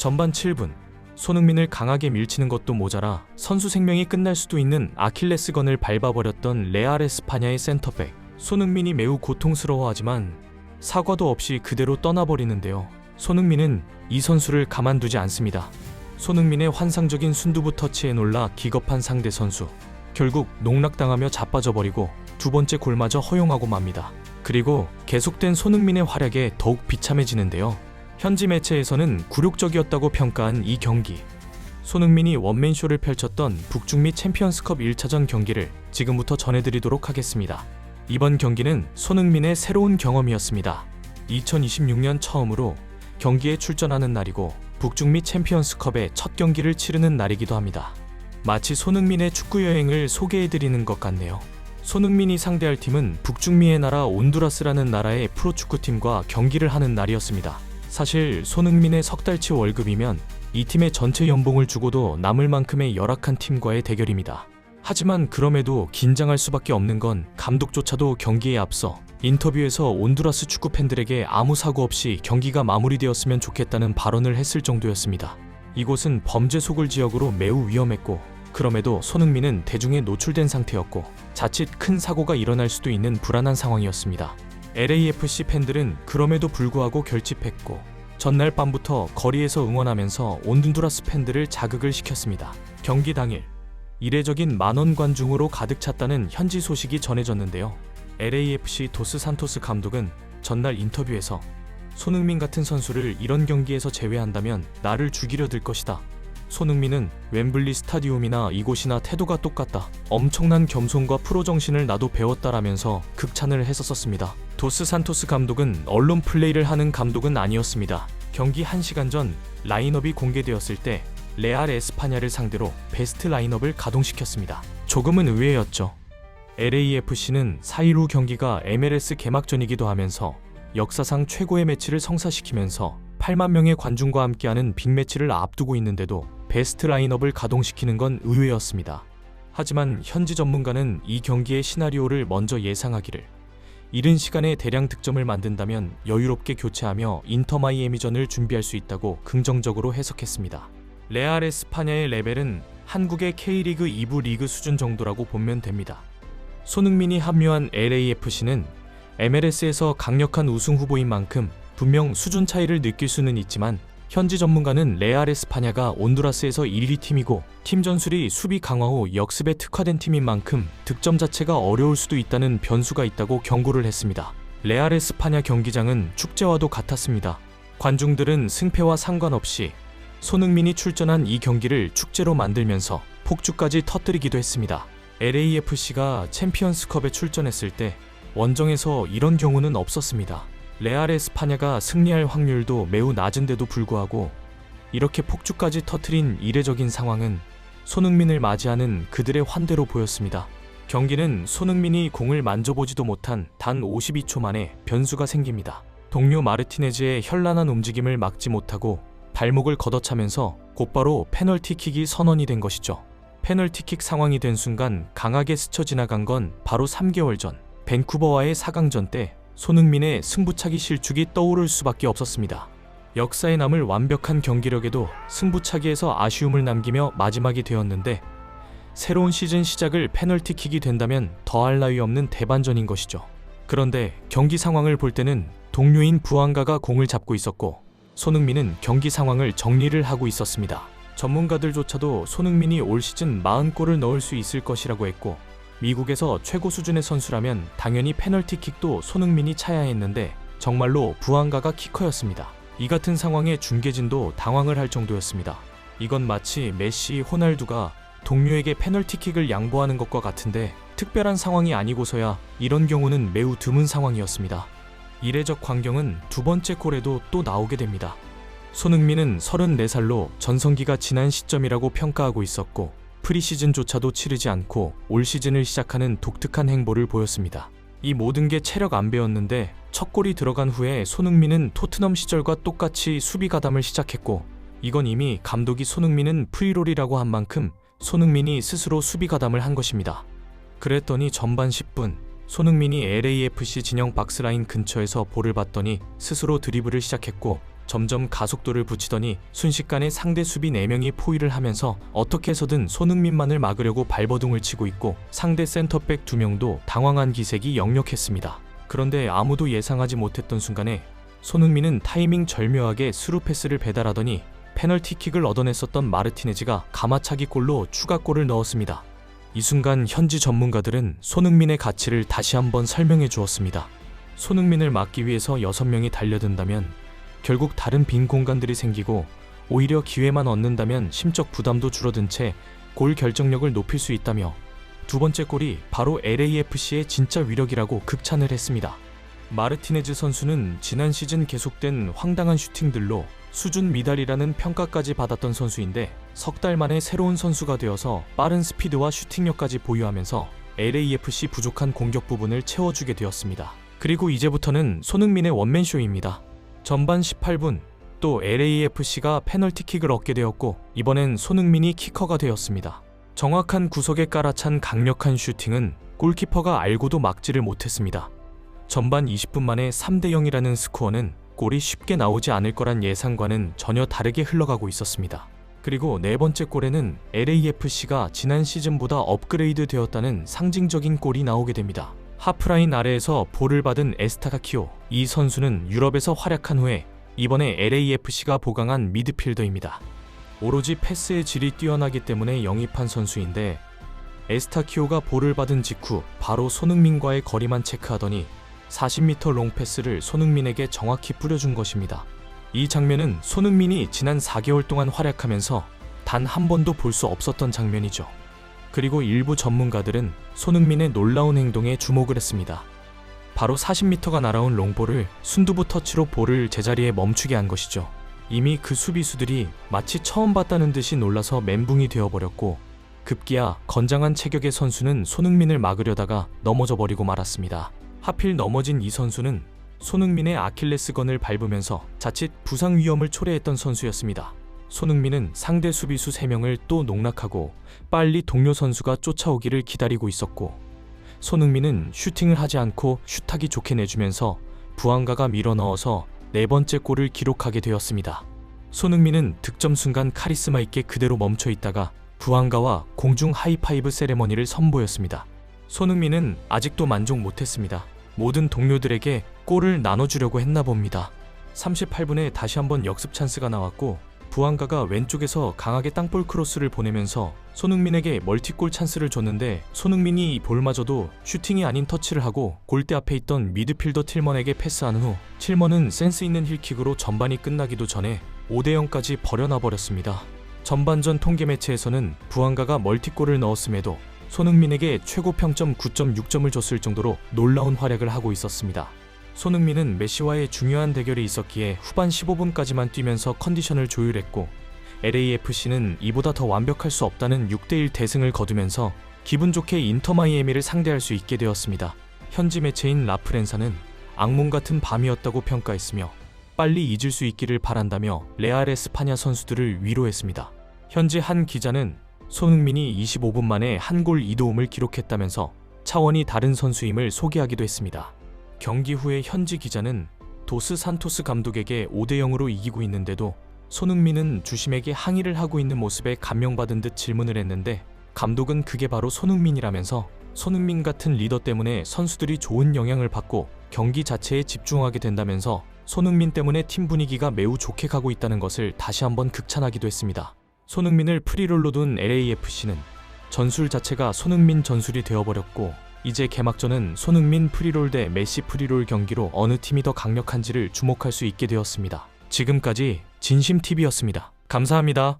전반 7분 손흥민을 강하게 밀치는 것도 모자라 선수 생명이 끝날 수도 있는 아킬레스건을 밟아버렸던 레알 에스파냐의 센터백 손흥민이 매우 고통스러워하지만 사과도 없이 그대로 떠나버리는데요. 손흥민은 이 선수를 가만두지 않습니다. 손흥민의 환상적인 순두부 터치에 놀라 기겁한 상대 선수. 결국 농락당하며 자빠져버리고 두 번째 골마저 허용하고 맙니다. 그리고 계속된 손흥민의 활약에 더욱 비참해지는데요. 현지 매체에서는 굴욕적이었다고 평가한 이 경기. 손흥민이 원맨쇼를 펼쳤던 북중미 챔피언스컵 1차전 경기를 지금부터 전해드리도록 하겠습니다. 이번 경기는 손흥민의 새로운 경험이었습니다. 2026년 처음으로 경기에 출전하는 날이고 북중미 챔피언스컵의 첫 경기를 치르는 날이기도 합니다. 마치 손흥민의 축구 여행을 소개해드리는 것 같네요. 손흥민이 상대할 팀은 북중미의 나라 온두라스라는 나라의 프로축구팀과 경기를 하는 날이었습니다. 사실 손흥민의 석 달치 월급이면 이 팀의 전체 연봉을 주고도 남을 만큼의 열악한 팀과의 대결입니다. 하지만 그럼에도 긴장할 수밖에 없는 건 감독조차도 경기에 앞서 인터뷰에서 온두라스 축구 팬들에게 아무 사고 없이 경기가 마무리되었으면 좋겠다는 발언을 했을 정도였습니다. 이곳은 범죄 소굴 지역으로 매우 위험했고 그럼에도 손흥민은 대중에 노출된 상태였고 자칫 큰 사고가 일어날 수도 있는 불안한 상황이었습니다. LAFC 팬들은 그럼에도 불구하고 결집했고 전날 밤부터 거리에서 응원하면서 온둔두라스 팬들을 자극을 시켰습니다. 경기 당일 이례적인 만원 관중으로 가득 찼다는 현지 소식이 전해졌는데요. LAFC 도스 산토스 감독은 전날 인터뷰에서 손흥민 같은 선수를 이런 경기에서 제외한다면 나를 죽이려 들 것이다. 손흥민은 웸블리 스타디움이나 이곳이나 태도가 똑같다. 엄청난 겸손과 프로 정신을 나도 배웠다라면서 극찬을 했었습니다. 도스 산토스 감독은 언론 플레이를 하는 감독은 아니었습니다. 경기 1시간 전 라인업이 공개되었을 때 레알 에스파냐를 상대로 베스트 라인업을 가동시켰습니다. 조금은 의외였죠. LAFC는 4일 후 경기가 MLS 개막전이기도 하면서 역사상 최고의 매치를 성사시키면서 8만 명의 관중과 함께하는 빅매치를 앞두고 있는데도 베스트 라인업을 가동시키는 건 의외였습니다. 하지만 현지 전문가는 이 경기의 시나리오를 먼저 예상하기를 이른 시간에 대량 득점을 만든다면 여유롭게 교체하며 인터 마이애미전을 준비할 수 있다고 긍정적으로 해석했습니다. 레알 에스파냐의 레벨은 한국의 K리그 2부 리그 수준 정도라고 보면 됩니다. 손흥민이 합류한 LAFC는 MLS에서 강력한 우승 후보인 만큼 분명 수준 차이를 느낄 수는 있지만 현지 전문가는 레알 에스파냐가 온두라스에서 1위 팀이고 팀 전술이 수비 강화 후 역습에 특화된 팀인 만큼 득점 자체가 어려울 수도 있다는 변수가 있다고 경고를 했습니다. 레알 에스파냐 경기장은 축제와도 같았습니다. 관중들은 승패와 상관없이 손흥민이 출전한 이 경기를 축제로 만들면서 폭주까지 터뜨리기도 했습니다. LAFC가 챔피언스컵에 출전했을 때 원정에서 이런 경우는 없었습니다. 레알 에스파냐가 승리할 확률도 매우 낮은데도 불구하고 이렇게 폭주까지 터트린 이례적인 상황은 손흥민을 맞이하는 그들의 환대로 보였습니다. 경기는 손흥민이 공을 만져보지도 못한 단 52초 만에 변수가 생깁니다. 동료 마르티네즈의 현란한 움직임을 막지 못하고 발목을 걷어차면서 곧바로 페널티킥이 선언이 된 것이죠. 페널티킥 상황이 된 순간 강하게 스쳐 지나간 건 바로 3개월 전 밴쿠버와의 4강전 때 손흥민의 승부차기 실축이 떠오를 수밖에 없었습니다. 역사에 남을 완벽한 경기력에도 승부차기에서 아쉬움을 남기며 마지막이 되었는데 새로운 시즌 시작을 페널티킥이 된다면 더할 나위 없는 대반전인 것이죠. 그런데 경기 상황을 볼 때는 동료인 부안가가 공을 잡고 있었고 손흥민은 경기 상황을 정리를 하고 있었습니다. 전문가들조차도 손흥민이 올 시즌 40골을 넣을 수 있을 것이라고 했고 미국에서 최고 수준의 선수라면 당연히 페널티킥도 손흥민이 차야 했는데 정말로 부안가가 키커였습니다. 이 같은 상황에 중계진도 당황을 할 정도였습니다. 이건 마치 메시, 호날두가 동료에게 페널티킥을 양보하는 것과 같은데 특별한 상황이 아니고서야 이런 경우는 매우 드문 상황이었습니다. 이례적 광경은 두 번째 골에도 또 나오게 됩니다. 손흥민은 34살로 전성기가 지난 시점이라고 평가하고 있었고 프리시즌조차도 치르지 않고 올 시즌을 시작하는 독특한 행보를 보였습니다. 이 모든 게 체력 안배였는데 첫 골이 들어간 후에 손흥민은 토트넘 시절과 똑같이 수비 가담을 시작했고 이건 이미 감독이 손흥민은 프리롤이라고 한 만큼 손흥민이 스스로 수비 가담을 한 것입니다. 그랬더니 전반 10분 손흥민이 LAFC 진영 박스라인 근처에서 볼을 봤더니 스스로 드리블을 시작했고 점점 가속도를 붙이더니 순식간에 상대 수비 4명이 포위를 하면서 어떻게 해서든 손흥민만을 막으려고 발버둥을 치고 있고 상대 센터백 2명도 당황한 기색이 역력했습니다. 그런데 아무도 예상하지 못했던 순간에 손흥민은 타이밍 절묘하게 스루 패스를 배달하더니 페널티킥을 얻어냈었던 마르티네즈가 가마차기 골로 추가골을 넣었습니다. 이 순간 현지 전문가들은 손흥민의 가치를 다시 한번 설명해 주었습니다. 손흥민을 막기 위해서 6명이 달려든다면 결국 다른 빈 공간들이 생기고 오히려 기회만 얻는다면 심적 부담도 줄어든 채 골 결정력을 높일 수 있다며 두 번째 골이 바로 LAFC의 진짜 위력이라고 극찬을 했습니다. 마르티네즈 선수는 지난 시즌 계속된 황당한 슈팅들로 수준 미달이라는 평가까지 받았던 선수인데 석 달 만에 새로운 선수가 되어서 빠른 스피드와 슈팅력까지 보유하면서 LAFC 부족한 공격 부분을 채워주게 되었습니다. 그리고 이제부터는 손흥민의 원맨쇼입니다. 전반 18분 또 LAFC가 페널티킥을 얻게 되었고 이번엔 손흥민이 키커가 되었습니다. 정확한 구석에 깔아찬 강력한 슈팅은 골키퍼가 알고도 막지를 못했습니다. 전반 20분 만에 3대 0이라는 스코어는 골이 쉽게 나오지 않을 거란 예상과는 전혀 다르게 흘러가고 있었습니다. 그리고 네 번째 골에는 LAFC가 지난 시즌보다 업그레이드 되었다는 상징적인 골이 나오게 됩니다. 하프라인 아래에서 볼을 받은 에스타가키오. 이 선수는 유럽에서 활약한 후에 이번에 LAFC가 보강한 미드필더입니다. 오로지 패스의 질이 뛰어나기 때문에 영입한 선수인데 에스타키오가 볼을 받은 직후 바로 손흥민과의 거리만 체크하더니 40m 롱패스를 손흥민에게 정확히 뿌려준 것입니다. 이 장면은 손흥민이 지난 4개월 동안 활약하면서 단 한 번도 볼 수 없었던 장면이죠. 그리고 일부 전문가들은 손흥민의 놀라운 행동에 주목을 했습니다. 바로 40m가 날아온 롱볼을 순두부 터치로 볼을 제자리에 멈추게 한 것이죠. 이미 그 수비수들이 마치 처음 봤다는 듯이 놀라서 멘붕이 되어버렸고 급기야 건장한 체격의 선수는 손흥민을 막으려다가 넘어져 버리고 말았습니다. 하필 넘어진 이 선수는 손흥민의 아킬레스건을 밟으면서 자칫 부상 위험을 초래했던 선수였습니다. 손흥민은 상대 수비수 3명을 또 농락하고 빨리 동료 선수가 쫓아오기를 기다리고 있었고 손흥민은 슈팅을 하지 않고 슛하기 좋게 내주면서 부안가가 밀어 넣어서 네 번째 골을 기록하게 되었습니다. 손흥민은 득점 순간 카리스마 있게 그대로 멈춰 있다가 부안가와 공중 하이파이브 세레머니를 선보였습니다. 손흥민은 아직도 만족 못했습니다. 모든 동료들에게 골을 나눠주려고 했나 봅니다. 38분에 다시 한번 역습 찬스가 나왔고 부안가가 왼쪽에서 강하게 땅볼 크로스를 보내면서 손흥민에게 멀티골 찬스를 줬는데 손흥민이 이 볼마저도 슈팅이 아닌 터치를 하고 골대 앞에 있던 미드필더 틸먼에게 패스한 후 틸먼은 센스 있는 힐킥으로 전반이 끝나기도 전에 5대 0까지 버려놔 버렸습니다. 전반전 통계 매체에서는 부안가가 멀티골을 넣었음에도 손흥민에게 최고 평점 9.6점을 줬을 정도로 놀라운 활약을 하고 있었습니다. 손흥민은 메시와의 중요한 대결이 있었기에 후반 15분까지만 뛰면서 컨디션을 조율했고 LAFC는 이보다 더 완벽할 수 없다는 6대1 대승을 거두면서 기분 좋게 인터 마이애미를 상대할 수 있게 되었습니다. 현지 매체인 라프렌사는 악몽 같은 밤이었다고 평가했으며 빨리 잊을 수 있기를 바란다며 레알 에스파냐 선수들을 위로했습니다. 현지 한 기자는 손흥민이 25분 만에 한 골 2도움을 기록했다면서 차원이 다른 선수임을 소개하기도 했습니다. 경기 후에 현지 기자는 도스 산토스 감독에게 5대 0으로 이기고 있는데도 손흥민은 주심에게 항의를 하고 있는 모습에 감명받은 듯 질문을 했는데 감독은 그게 바로 손흥민이라면서 손흥민 같은 리더 때문에 선수들이 좋은 영향을 받고 경기 자체에 집중하게 된다면서 손흥민 때문에 팀 분위기가 매우 좋게 가고 있다는 것을 다시 한번 극찬하기도 했습니다. 손흥민을 프리롤로 둔 LAFC는 전술 자체가 손흥민 전술이 되어버렸고 이제 개막전은 손흥민 프리롤 대 메시 프리롤 경기로 어느 팀이 더 강력한지를 주목할 수 있게 되었습니다. 지금까지 진심TV였습니다. 감사합니다.